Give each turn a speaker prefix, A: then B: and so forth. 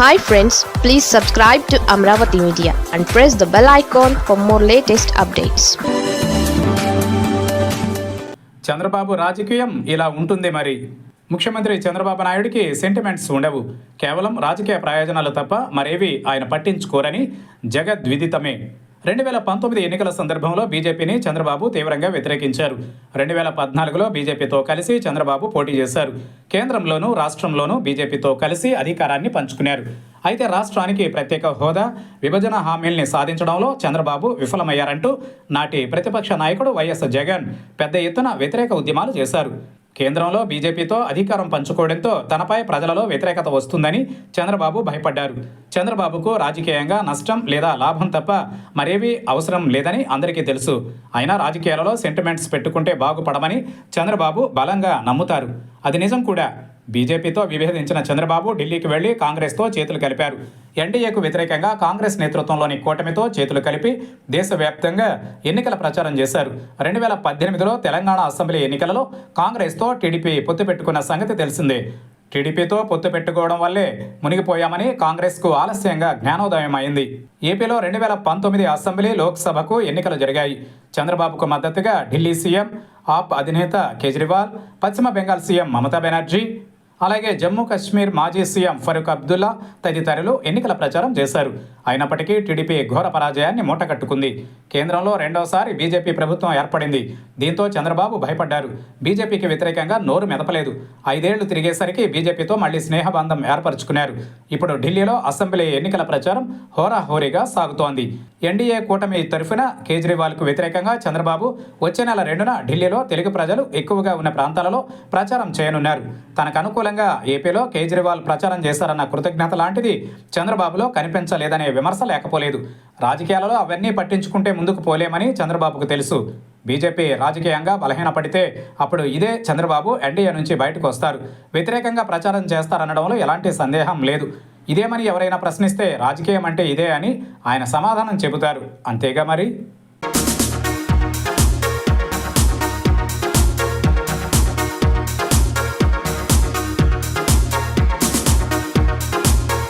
A: Hi friends please subscribe to Amaravati media and press the bell icon for more latest updates
B: Chandrababu రాజకీయం ఇలా ఉంటుంది మరి. ముఖ్యమంత్రి చంద్రబాబు నాయుడికి సెంటిమెంట్స్ ఉండవు. కేవలం రాజకీయ ప్రయోజనాలు తప్ప మరేవి ఆయన పట్టించుకోరని జగద్విదితమే. రెండు వేల పంతొమ్మిది ఎన్నికల సందర్భంలో బీజేపీని చంద్రబాబు తీవ్రంగా వ్యతిరేకించారు. రెండు వేల పద్నాలుగులో బీజేపీతో కలిసి చంద్రబాబు పోటీ చేశారు. కేంద్రంలోనూ రాష్ట్రంలోనూ బీజేపీతో కలిసి అధికారాన్ని పంచుకున్నారు. అయితే రాష్ట్రానికి ప్రత్యేక హోదా విభజన హామీల్ని సాధించడంలో చంద్రబాబు విఫలమయ్యారంటూ నాటి ప్రతిపక్ష నాయకుడు వైఎస్ జగన్ పెద్ద ఎత్తున వ్యతిరేక ఉద్యమాలు చేశారు. కేంద్రంలో బీజేపీతో అధికారం పంచుకోవడంతో తనపై ప్రజలలో వ్యతిరేకత వస్తుందని చంద్రబాబు భయపడ్డారు. చంద్రబాబుకు రాజకీయంగా నష్టం లేదా లాభం తప్ప మరేవీ అవసరం లేదని అందరికీ తెలుసు. అయినా రాజకీయాలలో సెంటిమెంట్స్ పెట్టుకుంటే బాగుపడమని చంద్రబాబు బలంగా నమ్ముతారు. అది నిజం కూడా. బీజేపీతో విభేదించిన చంద్రబాబు ఢిల్లీకి వెళ్ళి కాంగ్రెస్తో చేతులు కలిపారు. ఎన్డీఏకు వ్యతిరేకంగా కాంగ్రెస్ నేతృత్వంలోని కూటమితో చేతులు కలిపి దేశవ్యాప్తంగా ఎన్నికల ప్రచారం చేశారు. రెండు వేల పద్దెనిమిదిలో తెలంగాణ అసెంబ్లీ ఎన్నికలలో కాంగ్రెస్తో టీడీపీ పొత్తు పెట్టుకున్న సంగతి తెలిసిందే. టీడీపీతో పొత్తు పెట్టుకోవడం వల్లే మునిగిపోయామని కాంగ్రెస్కు ఆలస్యంగా జ్ఞానోదయం అయింది ఏపీలో రెండు వేల పంతొమ్మిది అసెంబ్లీ లోక్సభకు ఎన్నికలు జరిగాయి. చంద్రబాబుకు మద్దతుగా ఢిల్లీ సీఎం ఆప్ అధినేత కేజ్రీవాల్ పశ్చిమ బెంగాల్ సీఎం మమతా బెనర్జీ అలాగే జమ్మూ కాశ్మీర్ మాజీ సీఎం ఫరూక్ అబ్దుల్లా తదితరులు ఎన్నికల ప్రచారం చేశారు. అయినప్పటికీ టీడీపీ ఘోర పరాజయాన్ని మూటకట్టుకుంది. కేంద్రంలో రెండోసారి బీజేపీ ప్రభుత్వం ఏర్పడింది. దీంతో చంద్రబాబు భయపడ్డారు. బీజేపీకి వ్యతిరేకంగా నోరు మెదపలేదు. ఐదేళ్ళు తిరిగేసరికి బీజేపీతో మళ్ళీ స్నేహబంధం ఏర్పరచుకున్నారు. ఇప్పుడు ఢిల్లీలో అసెంబ్లీ ఎన్నికల ప్రచారం హోరాహోరీగా సాగుతోంది. ఎన్డీఏ కూటమి తరఫున కేజ్రీవాల్కు వ్యతిరేకంగా చంద్రబాబు వచ్చే నెల రెండున ఢిల్లీలో తెలుగు ప్రజలు ఎక్కువగా ఉన్న ప్రాంతాలలో ప్రచారం చేయనున్నారు. తనకు అనుకూల అనుకూలంగా ఏపీలో కేజ్రీవాల్ ప్రచారం చేశారన్న కృతజ్ఞత లాంటిది చంద్రబాబులో కనిపించలేదనే విమర్శ లేకపోలేదు. రాజకీయాలలో అవన్నీ పట్టించుకుంటే ముందుకు పోలేమని చంద్రబాబుకు తెలుసు. బీజేపీ రాజకీయంగా బలహీనపడితే అప్పుడు ఇదే చంద్రబాబు ఎన్డీఏ నుంచి బయటకు వస్తారు. వ్యతిరేకంగా ప్రచారం చేస్తారనడంలో ఎలాంటి సందేహం లేదు. ఇదేమని ఎవరైనా ప్రశ్నిస్తే రాజకీయం అంటే ఇదే అని ఆయన సమాధానం చెబుతారు. అంతేగా మరి?